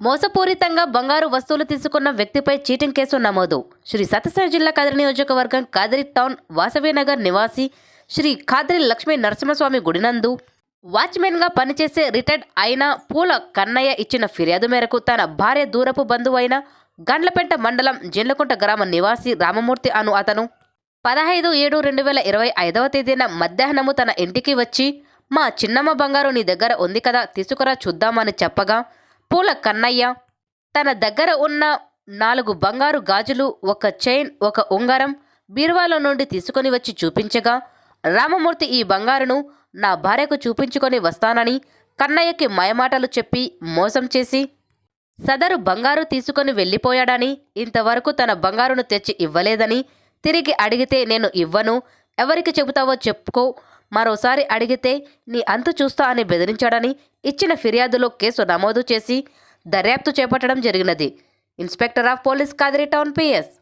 మోసపూరితంగా బంగారు వస్తువులు తీసుకున్న వ్యక్తిపై చీటింగ్ కేసు నమోదు. శ్రీ సత్యసాయి జిల్లా కదిరి నియోజకవర్గం కదిరి టౌన్ వాసవినగర్ నివాసి శ్రీ ఖాద్రి లక్ష్మీ నరసింహస్వామి గుడినందు వాచ్మెన్గా పనిచేసే రిటైర్డ్ అయిన పూల కన్నయ్య ఇచ్చిన ఫిర్యాదు మేరకు తన భార్య దూరపు బంధువైన గండ్లపేట గండ్లపెంట మండలం జిల్లకుంట గ్రామ నివాసి రామమూర్తి అను అతను పదహైదు ఏడు రెండు వేల ఇరవై ఐదవ తేదీన మధ్యాహ్నము తన ఇంటికి వచ్చి మా చిన్నమ్మ బంగారు నీ దగ్గర ఉంది కదా తీసుకురా చూద్దామని చెప్పగా పూల కన్నయ్య. తన దగ్గర ఉన్న నాలుగు బంగారు గాజులు ఒక చైన్ ఒక ఉంగరం బీరువాలో నుండి తీసుకొని వచ్చి చూపించగా రామమూర్తి ఈ బంగారును నా భార్యకు చూపించుకొని వస్తానని కన్నయ్యకి మాయమాటలు చెప్పి మోసం చేసి సదరు బంగారు తీసుకొని వెళ్ళిపోయాడని ఇంతవరకు తన బంగారును తెచ్చి ఇవ్వలేదని తిరిగి అడిగితే నేను ఇవ్వను. ఎవరికి చెబుతావో చెప్పుకో మరోసారి అడిగితే నీ అంతు చూస్తా అని బెదిరించాడని ఇచ్చిన ఫిర్యాదులో కేసు నమోదు చేసి దర్యాప్తు చేపట్టడం జరిగినది. Inspector of police Kadiri town P S